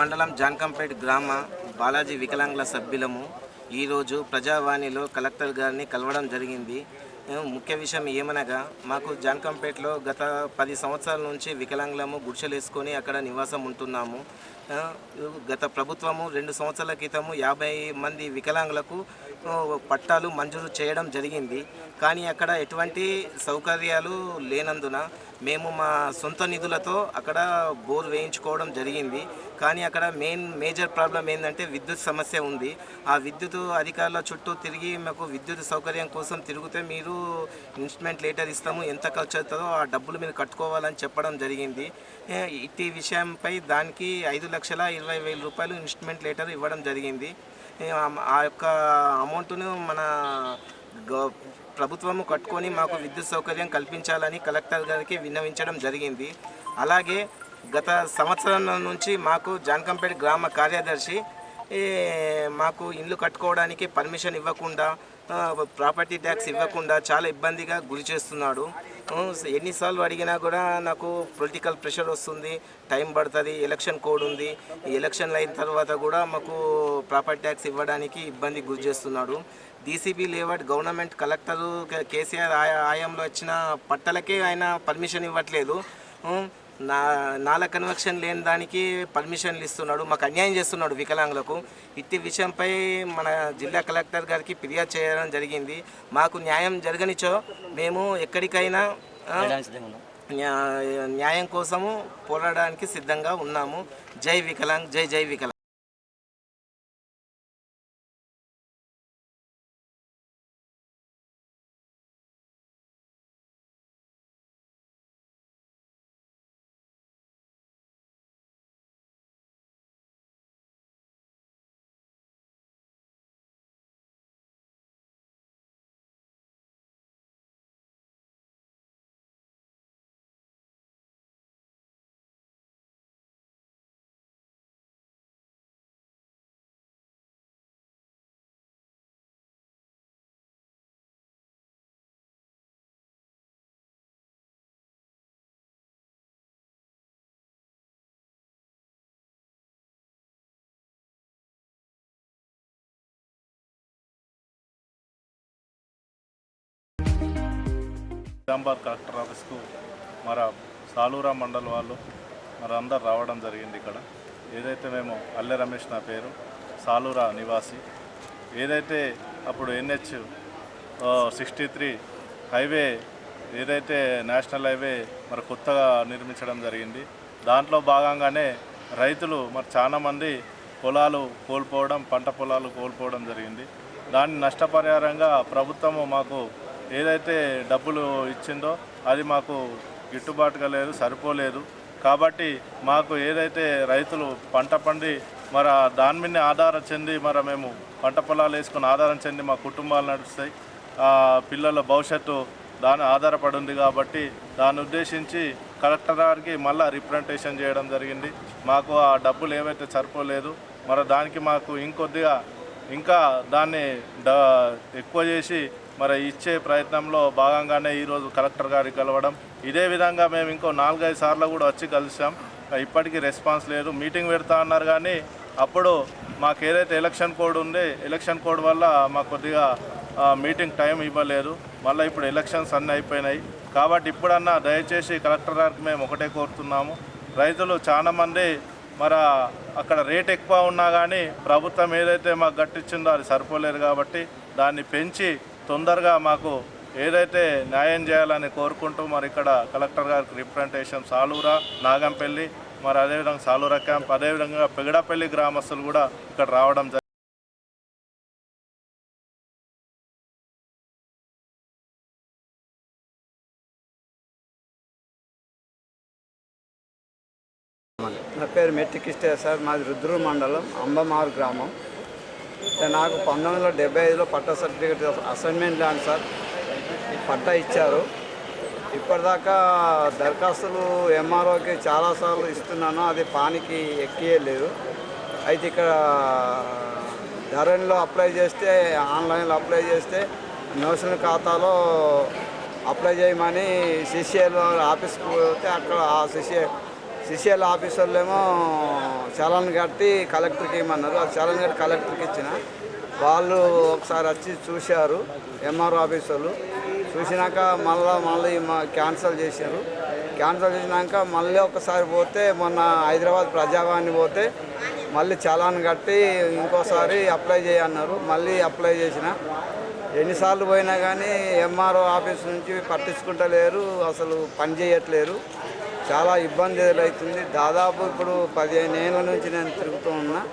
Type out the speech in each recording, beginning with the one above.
మండలం జాన్కంపేట్ గ్రామ బాలాజీ వికలాంగుల సభ్యులము. ఈరోజు ప్రజావాణిలో కలెక్టర్ గారిని కలవడం జరిగింది. ముఖ్య విషయం ఏమనగా మాకు జాన్కంపేటలో గత పది సంవత్సరాల నుంచి వికలాంగులము గుడిసెలు వేసుకొని అక్కడ నివాసం ఉంటున్నాము. గత ప్రభుత్వము రెండు సంవత్సరాల క్రితము యాభై మంది వికలాంగులకు పట్టాలు మంజూరు చేయడం జరిగింది. కానీ అక్కడ ఎటువంటి సౌకర్యాలు లేనందున మేము మా సొంత నిధులతో అక్కడ బోర్ వేయించుకోవడం జరిగింది. కానీ అక్కడ మెయిన్ మేజర్ ప్రాబ్లం ఏంటంటే విద్యుత్ సమస్య ఉంది. ఆ విద్యుత్ అధికారుల చుట్టూ తిరిగి మాకు విద్యుత్ సౌకర్యం కోసం తిరిగితే మీరు ఇన్స్ట్రుమెంట్ లేటర్ ఇస్తాము ఎంత ఖర్చు అవుతుందో ఆ డబ్బులు మీరు కట్టుకోవాలని చెప్పడం జరిగింది. ఇట్టి విషయంపై దానికి ఐదు లక్షల ఇరవై వేల రూపాయలు ఇన్స్ట్రుమెంట్ లేటర్ ఇవ్వడం జరిగింది. ఆ- యొక్క అమౌంట్ను మన ప్రభుత్వము కట్టుకొని మాకు విద్యుత్ సౌకర్యం కల్పించాలని కలెక్టర్ గారికి విన్నవించడం జరిగింది. అలాగే గత సంవత్సరం నుంచి మాకు జాన్కంపేట గ్రామ కార్యదర్శి మాకు ఇల్లు కట్టుకోవడానికి పర్మిషన్ ఇవ్వకుండా ప్రాపర్టీ ట్యాక్స్ ఇవ్వకుండా చాలా ఇబ్బందిగా గురి చేస్తున్నాడు. ఎన్నిసార్లు అడిగినా కూడా నాకు పొలిటికల్ ప్రెషర్ వస్తుంది టైం పడుతుంది ఎలక్షన్ కోడ్ ఉంది. ఈ ఎలక్షన్లు అయిన తర్వాత కూడా మాకు ప్రాపర్టీ ట్యాక్స్ ఇవ్వడానికి ఇబ్బంది గురి చేస్తున్నాడు. డీసీబీ లేవట్ గవర్నమెంట్ కలెక్టరు కేసీఆర్ ఆయా ఆయంలో వచ్చిన పట్టలకే ఆయన పర్మిషన్ ఇవ్వట్లేదు. నా నాల కన్వెక్షన్ లేని దానికి పర్మిషన్లు ఇస్తున్నాడు మాకు అన్యాయం చేస్తున్నాడు వికలాంగులకు. ఇట్టి విషయంపై మన జిల్లా కలెక్టర్ గారికి ఫిర్యాదు చేయడం జరిగింది. మాకు న్యాయం జరగనిచో మేము ఎక్కడికైనా న్యాయం కోసము పోరాడడానికి సిద్ధంగా ఉన్నాము. జై వికలాంగ్ జై జై వికలాంగ్. నిజామాబాద్ కలెక్టర్ ఆఫీస్కు మన సాలూరా మండల్ వాళ్ళు మరి అందరు రావడం జరిగింది ఇక్కడ. ఏదైతే మేము అల్లె రమేష్ నా పేరు సాలూరా నివాసి. ఏదైతే అప్పుడు ఎన్హెచ్ సిక్స్టీ త్రీ హైవే ఏదైతే నేషనల్ హైవే మరి కొత్తగా నిర్మించడం జరిగింది. దాంట్లో భాగంగానే రైతులు మరి చాలామంది పొలాలు కోల్పోవడం పంట పొలాలు కోల్పోవడం జరిగింది. దాన్ని నష్టపరిహారంగా ప్రభుత్వము మాకు ఏదైతే డబ్బులు ఇచ్చిందో అది మాకు గిట్టుబాటుగా లేదు సరిపోలేదు. కాబట్టి మాకు ఏదైతే రైతులు పంట పండి మరి దాని మీద ఆధారం చెంది మరి మేము పంట పొలాలు వేసుకుని ఆధారం చెంది మా కుటుంబాలు నడుస్తాయి. ఆ పిల్లల భవిష్యత్తు దాని ఆధారపడి ఉంది కాబట్టి దాన్ని ఉద్దేశించి కలెక్టర్ గారికి మళ్ళీ రిప్రజెంటేషన్ చేయడం జరిగింది. మాకు ఆ డబ్బులు ఏవైతే సరిపోలేదు మరి దానికి మాకు ఇంకొద్దిగా ఇంకా దాన్ని డ ఎక్కువ చేసి మరి ఇచ్చే ప్రయత్నంలో భాగంగానే ఈరోజు కలెక్టర్ గారికి కలవడం. ఇదే విధంగా మేము ఇంకో నాలుగైదు సార్లు కూడా వచ్చి కలిసాం. ఇప్పటికీ రెస్పాన్స్ లేదు. మీటింగ్ పెడతా అన్నారు కానీ అప్పుడు మాకు ఏదైతే ఎలక్షన్ కోడ్ ఉంది ఎలక్షన్ కోడ్ వల్ల మాకు కొద్దిగా మీటింగ్ టైం ఇవ్వలేదు. మళ్ళీ ఇప్పుడు ఎలక్షన్స్ అన్నీ అయిపోయినాయి. కాబట్టి ఇప్పుడన్నా దయచేసి కలెక్టర్ గారికి మేము ఒకటే కోరుతున్నాము. రైతులు చాలామంది మరి అక్కడ రేట్ ఎక్కువ ఉన్నా కానీ ప్రభుత్వం ఏదైతే మాకు గట్టిచ్చిందో అది సరిపోలేదు కాబట్టి దాన్ని పెంచి తొందరగా మాకు ఏదైతే న్యాయం చేయాలని కోరుకుంటూ మరి ఇక్కడ కలెక్టర్ గారికి రిప్రజెంటేషన్ సాలూరా నాగంపల్లి మరి అదేవిధంగా సాలూరా క్యాంప్ అదేవిధంగా పెగడపల్లి గ్రామస్తులు కూడా ఇక్కడ రావడం జరిగింది నా పేరు మెట్టికిస్తే సార్. మాది రుద్రు మండలం అంబమారు గ్రామం. నాకు పంతొమ్మిది వందల డెబ్బై ఐదులో patta certificate assignment land sir. Patta ఇచ్చారు. ఇప్పటిదాకా దరఖాస్తులు ఎంఆర్ఓకి చాలాసార్లు ఇస్తున్నాను. అది పానికి ఎక్కియలేదు. అయితే ఇక్కడ ధరణిలో అప్లై చేస్తే ఆన్లైన్లో అప్లై చేస్తే నోషన్ ఖాతాలో అప్లై చేయమని సిసిఎల్ ఆఫీస్కి పోతే అక్కడ ఆ సిసిఏ సిసిఎల్ ఆఫీసర్లేమో చలాన్ కట్టి కలెక్టర్కి ఇవ్వమన్నారు ఆ చలన్ కట్టి కలెక్టర్కి ఇచ్చిన. వాళ్ళు ఒకసారి వచ్చి చూశారు ఎంఆర్ఓ ఆఫీసర్లు. చూసినాక మళ్ళీ మళ్ళీ క్యాన్సల్ క్యాన్సిల్ చేశారు. క్యాన్సల్ చేసినాక మళ్ళీ ఒకసారి పోతే మొన్న హైదరాబాద్ ప్రజావాణి పోతే మళ్ళీ చలాన్ కట్టి ఇంకోసారి అప్లై చేయన్నారు. మళ్ళీ అప్లై చేసిన. ఎన్నిసార్లు పోయినా కానీ ఎంఆర్ఓ ఆఫీస్ నుంచి పట్టించుకుంటలేరు అసలు పని చేయట్లేరు. చాలా ఇబ్బంది ఎదురవుతుంది దాదాపు ఇప్పుడు పదిహేను ఏళ్ళ నుంచి నేను తిరుగుతూ ఉన్నా.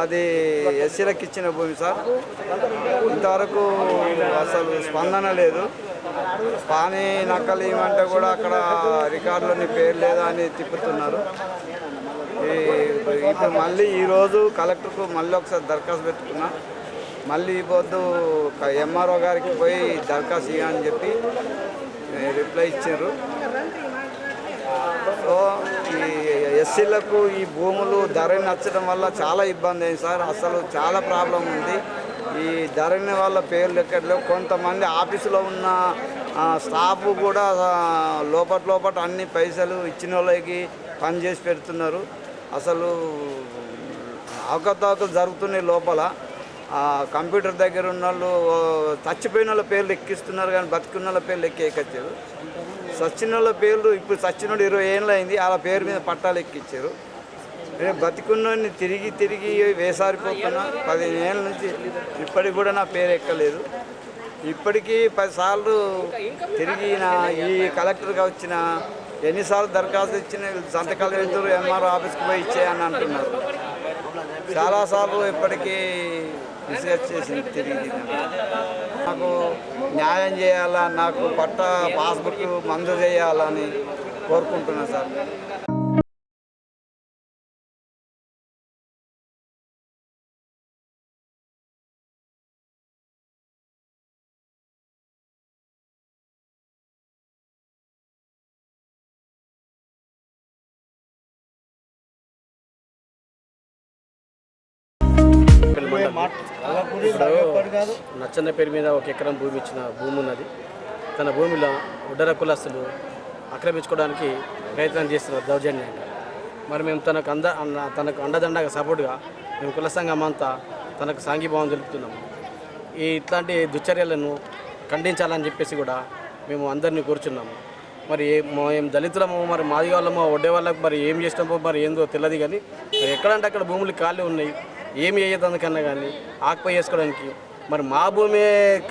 అది ఎస్సీలకు ఇచ్చిన భూమి సార్. ఇంతవరకు అసలు స్పందన లేదు. పానీ నక్కలు ఇవ్వమంటే కూడా అక్కడ రికార్డులోని పేరు లేదా అని తిప్పుతున్నారు. ఈ- ఇప్పుడు మళ్ళీ ఈరోజు కలెక్టర్కు మళ్ళీ ఒకసారి దరఖాస్తు పెట్టుకున్నా. మళ్ళీ పొద్దు ఎంఆర్ఓ గారికి పోయి దరఖాస్తు ఇవ్వని చెప్పి రిప్లై ఇచ్చారు. సో ఈ ఎస్సీలకు ఈ భూములు ధర నచ్చడం వల్ల చాలా ఇబ్బంది అయింది సార్. అసలు చాలా ప్రాబ్లం ఉంది. ఈ ధరణి వాళ్ళ పేర్లు ఎక్కట్లేవు కొంతమంది ఆఫీసులో ఉన్న స్టాఫ్ కూడా లోపల లోపల అన్ని పైసలు ఇచ్చిన వాళ్ళకి పనిచేసి పెడుతున్నారు. అసలు అవకతవకలు జరుగుతున్నాయి లోపల. కంప్యూటర్ దగ్గర ఉన్న వాళ్ళు చచ్చిపోయిన వాళ్ళ పేర్లు ఎక్కిస్తున్నారు కానీ బతికున్న వాళ్ళ పేర్లు ఎక్కి సచ్చినోళ్ళ వాళ్ళ పేర్లు ఇప్పుడు సచ్చినోడు ఇరవై ఏళ్ళు అయింది వాళ్ళ పేరు మీద పట్టాలు ఎక్కించారు నేను బతికున్నోడిని తిరిగి తిరిగి వేసారిపోతున్నా. పదిహేను ఏళ్ళ నుంచి ఇప్పటికి కూడా నా పేరు ఎక్కలేదు. ఇప్పటికీ పదిసార్లు తిరిగి నా ఈ కలెక్టర్గా వచ్చిన ఎన్నిసార్లు దరఖాస్తు ఇచ్చిన సంతకాలు వెళ్తారు ఎంఆర్ఓ ఆఫీస్కి పోయి ఇచ్చేయని అంటున్నారు. చాలాసార్లు ఇప్పటికీ రిసెర్చ్ చేసింది తిరిగి. నాకు న్యాయం చేయాలా నాకు పట్ట పాస్బుక్ మంజూరు చేయాలని కోరుకుంటున్నాను సార్ ఇప్పుడు నచ్చన్న పేరు మీద ఒక ఎకరం భూమి ఇచ్చిన భూమి ఉన్నది. తన భూమిలో ఉడ్డర కులస్తులు ఆక్రమించుకోవడానికి ప్రయత్నం చేస్తున్నారు దౌర్జన్యంగా మరి మేము తనకు అంద తనకు అండదండగా సపోర్ట్గా మేము కుల సంఘం అంతా తనకు సాంఘీభావం తెలుపుతున్నాము. ఈ ఇట్లాంటి దుశ్చర్యలను ఖండించాలని చెప్పేసి కూడా మేము అందరినీ కోరుచున్నాము. మరి ఏ- మేము దళితులము మరి మాది వాళ్ళము వడ్డే వాళ్ళకు మరి ఏం చేసినామో మరి ఏందో తెలియదు కానీ మరి ఎక్కడంటే అక్కడ భూములు ఖాళీ ఉన్నాయి. ఏమి వేయదానికన్నా కానీ ఆకుపై వేసుకోవడానికి. మరి మా భూమి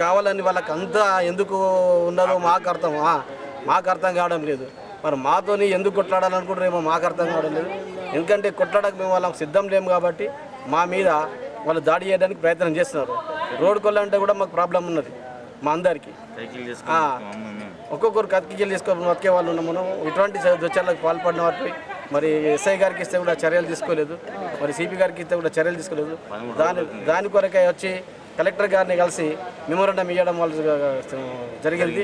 కావాలని వాళ్ళకి అంతా ఎందుకు ఉన్నదో మాకు అర్థం మాకు అర్థం కావడం లేదు. మరి మాతోని ఎందుకు కొట్లాడాలనుకుంటారేమో మాకు అర్థం కావడం లేదు. ఎందుకంటే కొట్లాడక మేము వాళ్ళకి సిద్ధం లేము కాబట్టి మా మీద వాళ్ళు దాడి చేయడానికి ప్రయత్నం చేస్తున్నారు. రోడ్డు కొల్లంటే కూడా మాకు ప్రాబ్లం ఉన్నది మా అందరికీ. ఒక్కొక్కరు కత్తికెళ్ళి తీసుకొని బతికే వాళ్ళు ఉన్నాం మనం ఇటువంటి దుచ్చర్లకు పాల్పడిన వారిపై మరి ఎస్ఐ గారికి ఇస్తే కూడా చర్యలు తీసుకోలేదు. మరి సిపి గారికి ఇస్తే కూడా చర్యలు తీసుకోలేదు. దాని దాని కొరకే వచ్చి కలెక్టర్ గారిని కలిసి మెమోరండం ఇవ్వడం వాళ్ళు జరిగింది.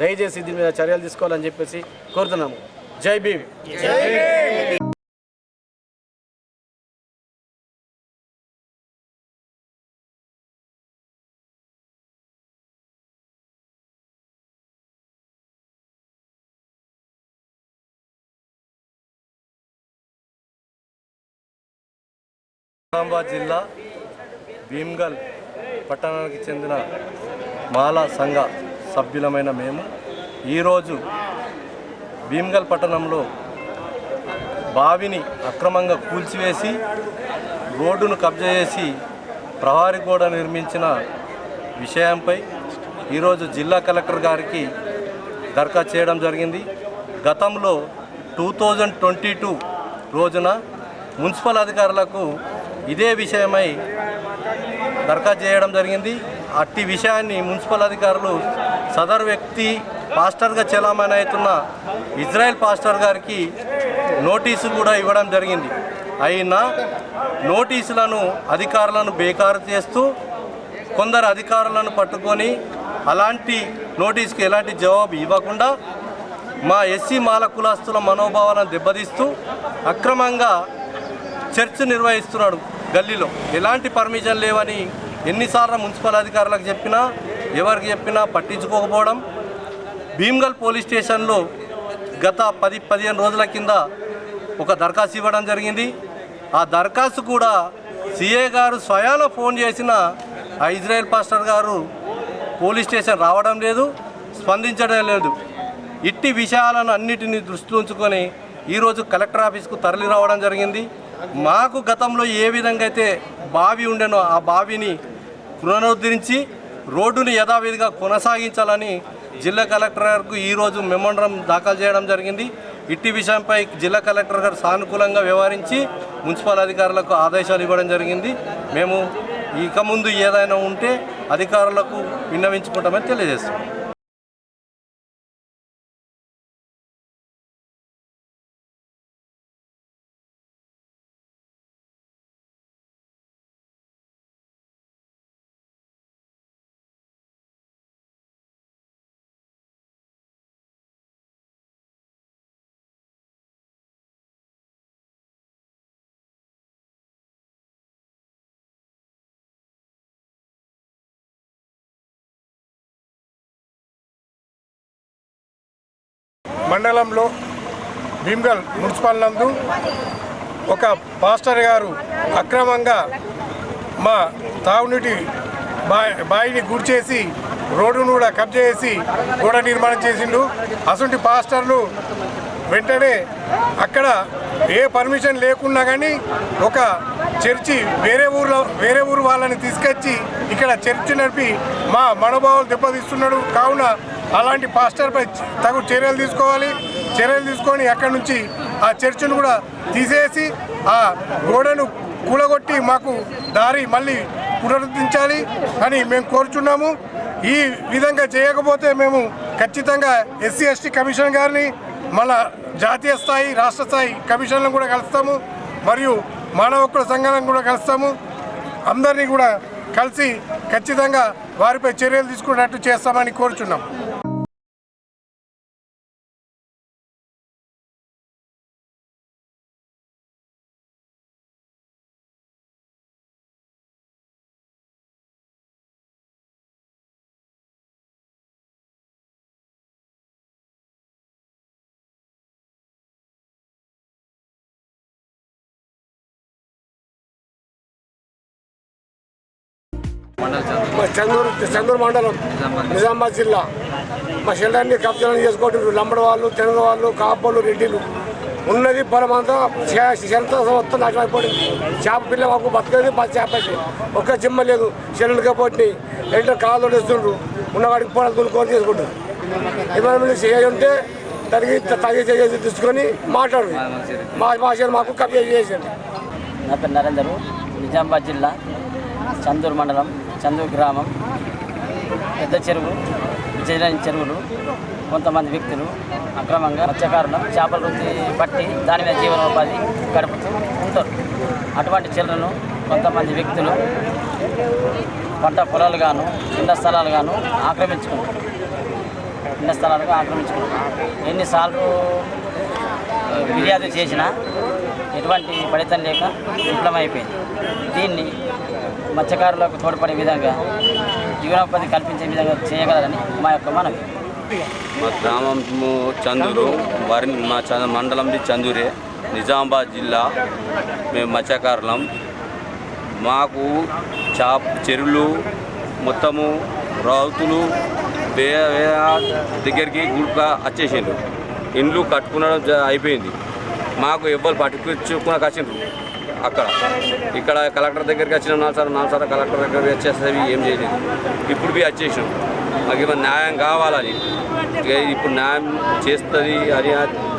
దయచేసి దీని మీద చర్యలు తీసుకోవాలని చెప్పేసి కోరుతున్నాము. జై భీమ్. నిజామాబాద్ జిల్లా భీమ్గల్ పట్టణానికి చెందిన మాలా సంఘ సభ్యులమైన మేము ఈరోజు భీమ్గల్ పట్టణంలో బావిని అక్రమంగా కూల్చివేసి రోడ్డును కబ్జా చేసి ప్రహారీ గోడ నిర్మించిన విషయంపై ఈరోజు జిల్లా కలెక్టర్ గారికి దరఖాస్తు చేయడం జరిగింది. గతంలో టూ థౌజండ్ ట్వంటీ టూ రోజున మున్సిపల్ అధికారులకు ఇదే విషయమై దరఖాస్తు చేయడం జరిగింది. అట్టి విషయాన్ని మున్సిపల్ అధికారులు సదరు వ్యక్తి పాస్టర్గా చెలామణి అవుతున్న ఇజ్రాయెల్ పాస్టర్ గారికి నోటీసు కూడా ఇవ్వడం జరిగింది. అయినా నోటీసులను అధికారులను బేకారు చేస్తూ కొందరు అధికారులను పట్టుకొని అలాంటి నోటీస్కి ఎలాంటి జవాబు ఇవ్వకుండా మా ఎస్సీ మాల కులస్తుల మనోభావాలను దెబ్బతీస్తూ అక్రమంగా చర్చ్ నిర్వహిస్తున్నాడు. గల్లీలో ఎలాంటి పర్మిషన్ లేవని ఎన్నిసార్లు మున్సిపల్ అధికారులకు చెప్పినా ఎవరికి చెప్పినా పట్టించుకోకపోవడం భీమ్గల్ పోలీస్ స్టేషన్లో గత పది పదిహేను రోజుల కింద ఒక దరఖాస్తు ఇవ్వడం జరిగింది. ఆ దరఖాస్తు కూడా సిఏ గారు స్వయాన ఫోన్ చేసిన ఆ ఇజ్రాయెల్ పాస్టర్ గారు పోలీస్ స్టేషన్ రావడం లేదు స్పందించడం లేదు. ఇట్టి విషయాలను అన్నిటిని దృష్టిలో ఉంచుకొని ఈరోజు కలెక్టర్ ఆఫీస్కు తరలి రావడం జరిగింది. మాకు గతంలో ఏ విధంగా అయితే బావి ఉండేనో ఆ బావిని పునరుద్ధరించి రోడ్డుని యథావిధిగా కొనసాగించాలని జిల్లా కలెక్టర్ గారికి ఈరోజు మెమోండం దాఖలు చేయడం జరిగింది. ఇట్టి విషయంపై జిల్లా కలెక్టర్ గారు సానుకూలంగా వ్యవహరించి మున్సిపల్ అధికారులకు ఆదేశాలు ఇవ్వడం జరిగింది. మేము ఇక ముందు ఏదైనా ఉంటే అధికారులకు విన్నవించుకుంటామని తెలియజేస్తున్నాం. మండలంలో భీమ్గల్ మున్సిపల్ నందు ఒక పాస్టర్ గారు అక్రమంగా మా తాగునీటి బాయ్ బాయిని గుర్చేసి రోడ్డును కూడా కబ్జా చేసి గోడ నిర్మాణం చేసిండు. అసలు పాస్టర్లు వెంటనే అక్కడ ఏ పర్మిషన్ లేకున్నా కానీ ఒక చర్చి వేరే ఊర్లో వేరే ఊరు వాళ్ళని తీసుకొచ్చి ఇక్కడ చర్చి నడిపి మా మనోభావాలు దెబ్బతీస్తున్నాడు. కావున అలాంటి పాస్టర్పై తగు చర్యలు తీసుకోవాలి. చర్యలు తీసుకొని అక్కడి నుంచి ఆ చర్చిని కూడా తీసేసి ఆ గోడను కూలగొట్టి మాకు దారి మళ్ళీ పునరుద్ధరించాలి అని మేము కోరుచున్నాము. ఈ విధంగా చేయకపోతే మేము ఖచ్చితంగా ఎస్సీ ఎస్టీ కమిషన్ గారిని మళ్ళా జాతీయ స్థాయి రాష్ట్ర స్థాయి కమిషన్లను కూడా కలుస్తాము. మరియు మానవ హక్కుల సంఘాలను కూడా కలుస్తాము. అందరినీ కూడా కలిసి ఖచ్చితంగా వారిపై చర్యలు తీసుకున్నట్టు చేస్తామని కోరుచున్నాం. చందూరు చందూరు మండలం నిజామాబాద్. జిల్లా. మా షెల్డర్ని కబ్జాలు చేసుకుంటారు లంబడి వాళ్ళు తెలంగాణ వాళ్ళు కాపలు రెడ్డిలు. ఉన్నది పొలం అంతా శరంత మొత్తం నాశనం అయిపోయింది. చేప పిల్ల మాకు బతకది చేపకి ఒక్క జిమ్మ లేదు చెల్లెలుగా పోటీ ఏంటో కాళ్ళు వేస్తుండ్రు ఉన్నవాడికి పొలం దున్నుకొని చేసుకుంటారు ఏమైనా చేయాలి ఉంటే దానికి తగి చేసి తీసుకొని మాట్లాడు మా భాష మాకు కబ్జా చేసింది. నా పేరు నరేందరు. నిజామాబాద్ జిల్లా చందూరు మండలం. చందూరు గ్రామం. పెద్ద చెరువు విజయనగరం చెరువులు కొంతమంది వ్యక్తులు అక్రమంగా మత్స్యకారులు చేపల వృత్తి పట్టి దాని మీద జీవనోపాధి గడుపుతూ ఉంటారు. అటువంటి చెరువులను కొంతమంది వ్యక్తులు పంట పొలాలు గాను ఇండ స్థలాలు గాను ఆక్రమించుకుంటారు ఇండ స్థలాలుగా ఆక్రమించుకుంటారు ఎన్నిసార్లు ఫిర్యాదు చేసినా ఎటువంటి ఫలితం లేక విఫలమైపోయింది. దీన్ని మత్స్యకారులకు తోడ్పడే విధంగా జీవనోపాధి కల్పించే విధంగా చేయగలరని మా యొక్క మనవి. మా గ్రామం చందూరు వారి మా చంద మండలంది చందూరే నిజామాబాద్ జిల్లా మేము మత్స్యకారులం. మాకు చాప చెరువులు మొత్తము రౌతులు దగ్గరికి గుడ్గా వచ్చేసిండ్రు. ఇండ్లు కట్టుకునడం అయిపోయింది. మాకు ఎవ్వరు పట్టుకుని వచ్చిండ్రు అక్కడ. ఇక్కడ కలెక్టర్ దగ్గరికి వచ్చిన నాలుగు సార్లు నాలుగు సార్ కలెక్టర్ దగ్గరికి వచ్చేసేవి ఏం చేయలేదు. ఇప్పుడు బి వచ్చేసినాం మాకు ఏమైనా న్యాయం కావాలని. ఇప్పుడు న్యాయం చేస్తుంది అని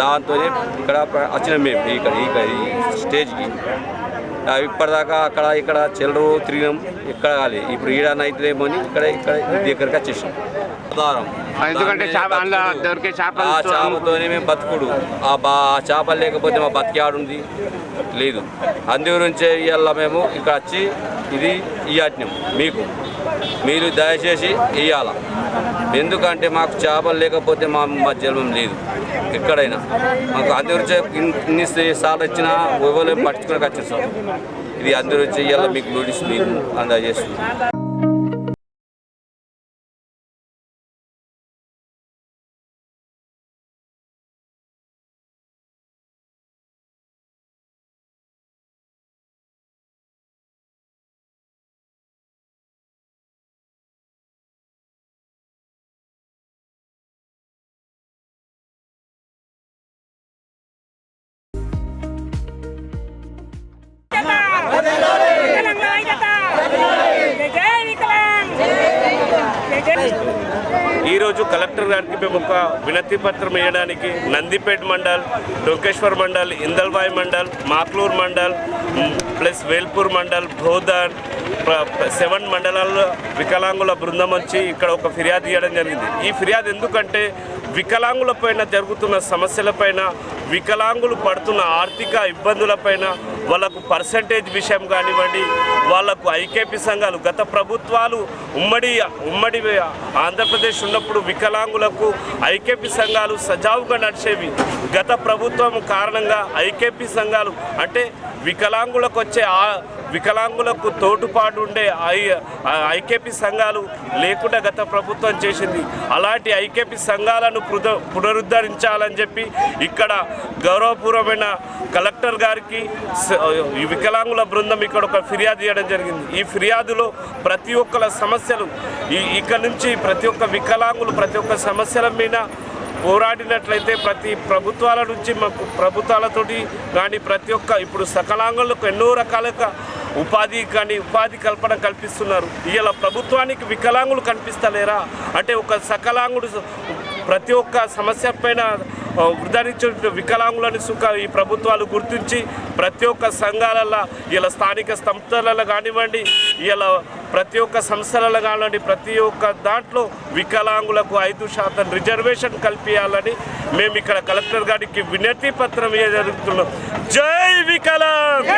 దాంతోనే ఇక్కడ వచ్చినాం మేము ఇక్కడ ఈ ఈ స్టేజ్కి. ఇప్పటిదాకా అక్కడ ఇక్కడ చిల్లరు తిరిగినాం ఇక్కడ కాలేదు ఇప్పుడు ఈడనైతేమో అని ఇక్కడ ఇక్కడ దగ్గరికి వచ్చేసాం ఆధారం. ఎందుకంటే అందులో దొరికే చేపలు ఆ చేపతోనే మేము బతుకుడు. ఆ బా చేపలు లేకపోతే మా బతికి ఆడుంది లేదు. అందు గురించే ఇవాళ మేము ఇక్కడ వచ్చి ఇది ఇయ్యాట్నం మీకు. మీరు దయచేసి ఇయ్యాల. ఎందుకంటే మాకు చేపలు లేకపోతే మా మా జన్మం లేదు. ఎక్కడైనా. మాకు అందు గురించే ఇన్- ఇన్ని సార్లు వచ్చినా ఎవరు పట్టుకుని వచ్చేస్తాం ఇది అందరూ ఇవాళ మీకు నోటీస్ మీకు అందజేస్తుంది ఈరోజు కలెక్టర్ గారికి మేము ఒక వినతి పత్రం వేయడానికి నందిపేట్ మండల్ లోకేశ్వర్ మండల్ ఇందల్బాయ్ మండల్ మాక్లూర్ మండల్ ప్లస్ వేల్పూర్ మండల్ భోదన్ సెవెన్ మండలాల్లో వికలాంగుల బృందం వచ్చి ఇక్కడ ఒక ఫిర్యాదు ఇవ్వడం జరిగింది. ఈ ఫిర్యాదు ఎందుకంటే వికలాంగుల జరుగుతున్న సమస్యలపైన వికలాంగులు పడుతున్న ఆర్థిక ఇబ్బందులపైన వాళ్ళకు పర్సంటేజ్ విషయం కానివ్వండి వాళ్ళకు ఐకేపీ సంఘాలు గత ప్రభుత్వాలు ఉమ్మడి ఉమ్మడి ఆంధ్రప్రదేశ్ ఉన్నప్పుడు వికలాంగులకు ఐకేపీ సంఘాలు సజావుగా నడిచేవి. గత ప్రభుత్వం కారణంగా ఐకేపీ సంఘాలు అంటే వికలాంగులకు వచ్చే వికలాంగులకు తోటుపాటు ఉండే ఐ ఐకేపీ సంఘాలు లేకుండా గత ప్రభుత్వం చేసింది. అలాంటి ఐకేపీ సంఘాలను పునరుద్ధరించాలని చెప్పి ఇక్కడ గౌరవపూర్వమైన కలెక్టర్ గారికి స- ఈ వికలాంగుల బృందం ఇక్కడ ఒక ఫిర్యాదు చేయడం జరిగింది. ఈ ఫిర్యాదులో ప్రతి ఒక్కల సమస్యలు ఈ ఇక్కడ నుంచి ప్రతి ఒక్క వికలాంగులు ప్రతి ఒక్క సమస్యల మీద పోరాడినట్లయితే ప్రతి ప్రభుత్వాల నుంచి మాకు ప్రభుత్వాలతోటి కానీ ప్రతి ఒక్క ఇప్పుడు సకలాంగులకు ఎన్నో రకాలుగా ఉపాధి కానీ ఉపాధి కల్పన కల్పిస్తున్నారు. ఇలా ప్రభుత్వానికి వికలాంగులు కనిపిస్తలేరా? అంటే ఒక సకలాంగుడు ప్రతి ఒక్క సమస్య పైన ఆ, వికలాంగులని సుఖ ఈ ప్రభుత్వాలు గుర్తించి ప్రతి ఒక్క సంఘాలలో ఇలా స్థానిక సంస్థలలో కానివ్వండి ఇలా ప్రతి ఒక్క సంస్థలలో కానివ్వండి ప్రతి ఒక్క దాంట్లో వికలాంగులకు ఐదు శాతం రిజర్వేషన్ కల్పించాలని మేము ఇక్కడ కలెక్టర్ గారికి వినతి పత్రం జరుగుతున్నాం జై వికలాంగ్!